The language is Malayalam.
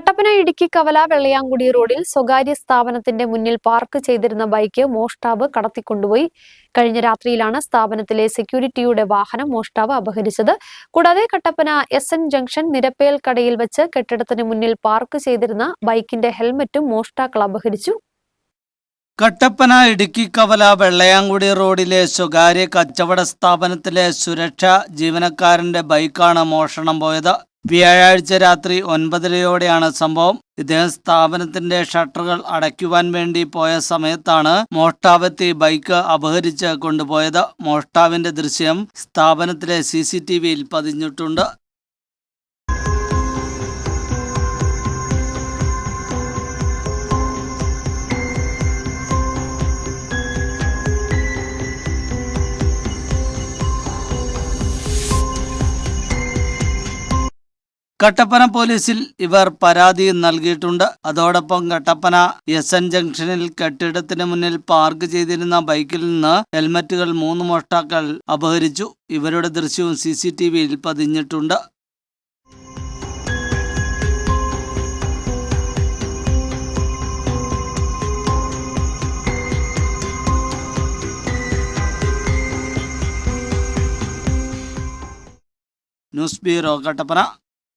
കട്ടപ്പന ഇടുക്കി കവല വെള്ളയാങ്കുടി റോഡിൽ സ്വകാര്യ സ്ഥാപനത്തിന്റെ മുന്നിൽ പാർക്ക് ചെയ്തിരുന്ന ബൈക്ക് മോഷ്ടാവ് കടത്തിക്കൊണ്ടുപോയി. കഴിഞ്ഞ രാത്രിയിലാണ് സ്ഥാപനത്തിലെ സെക്യൂരിറ്റിയുടെ വാഹനം മോഷ്ടാവ് അപഹരിച്ചത്. കൂടാതെ കട്ടപ്പന എസ് എൻ ജംഗ്ഷൻ നിരപ്പേൽ കടയിൽ വെച്ച് കെട്ടിടത്തിന് മുന്നിൽ പാർക്ക് ചെയ്തിരുന്ന ബൈക്കിന്റെ ഹെൽമറ്റും മോഷ്ടാക്കൾ അപഹരിച്ചു. കട്ടപ്പന ഇടുക്കി കവല വെള്ളയാങ്കുടി റോഡിലെ സ്വകാര്യ കച്ചവട സ്ഥാപനത്തിലെ സുരക്ഷാ ജീവനക്കാരന്റെ ബൈക്കാണ് മോഷണം പോയത്. വ്യാഴാഴ്ച രാത്രി ഒൻപതരയോടെയാണ് സംഭവം. ഇദ്ദേഹം സ്ഥാപനത്തിന്റെ ഷട്ടറുകൾ അടയ്ക്കുവാൻ വേണ്ടി പോയ സമയത്താണ് മോഷ്ടാവെത്തി ബൈക്ക് അപഹരിച്ച് കൊണ്ടുപോയത്. മോഷ്ടാവിന്റെ ദൃശ്യം സ്ഥാപനത്തിലെ സി സി ടി വിയിൽ പതിഞ്ഞിട്ടുണ്ട്. കട്ടപ്പന പോലീസിൽ ഇവർ പരാതി നൽകിയിട്ടുണ്ട്. അതോടൊപ്പം കട്ടപ്പന എസ് എൻ ജംഗ്ഷനിൽ കെട്ടിടത്തിന് മുന്നിൽ പാർക്ക് ചെയ്തിരുന്ന ബൈക്കിൽ നിന്ന് ഹെൽമറ്റുകൾ മൂന്ന് മോഷ്ടാക്കൾ അപഹരിച്ചു. ഇവരുടെ ദൃശ്യവും സി സി ടി വിയിൽ പതിഞ്ഞിട്ടുണ്ട്. News bureau Kattappana.